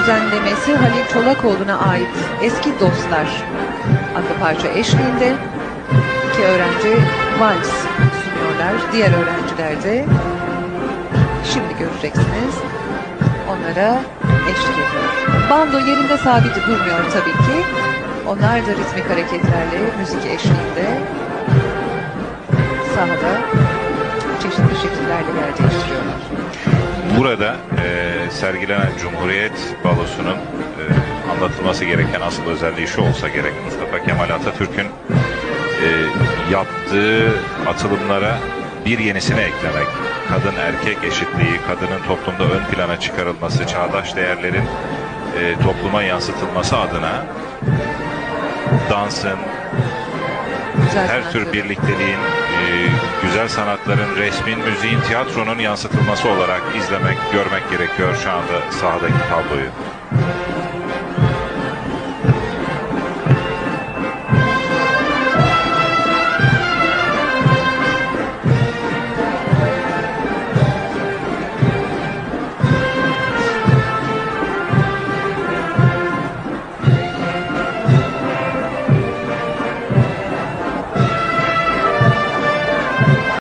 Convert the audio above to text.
düzenlemesi Halil Çolakoğlu'na ait Eski Dostlar adlı parça eşliğinde iki öğrenci vals sunuyorlar. Diğer öğrenciler de şimdi göreceksiniz onlara eşlik ediyor. Bando yerinde sabit durmuyor tabii ki. Onlar da ritmik hareketlerle müzik eşliğinde sahada çeşitli şekillerle yer değiştiriyorlar. Burada e, sergilenen Cumhuriyet Balosu'nun e, anlatılması gereken asıl özelliği şu olsa gerek. Mustafa Kemal Atatürk'ün e, yaptığı atılımlara bir yenisini eklemek. Kadın erkek eşitliği, kadının toplumda ön plana çıkarılması, çağdaş değerlerin e, topluma yansıtılması adına dansın, Güzel her tür birlikteliğin, e, güzel sanatların, resmin, müziğin, tiyatronun yansıtılması olarak izlemek, görmek gerekiyor şu anda sahadaki tabloyu.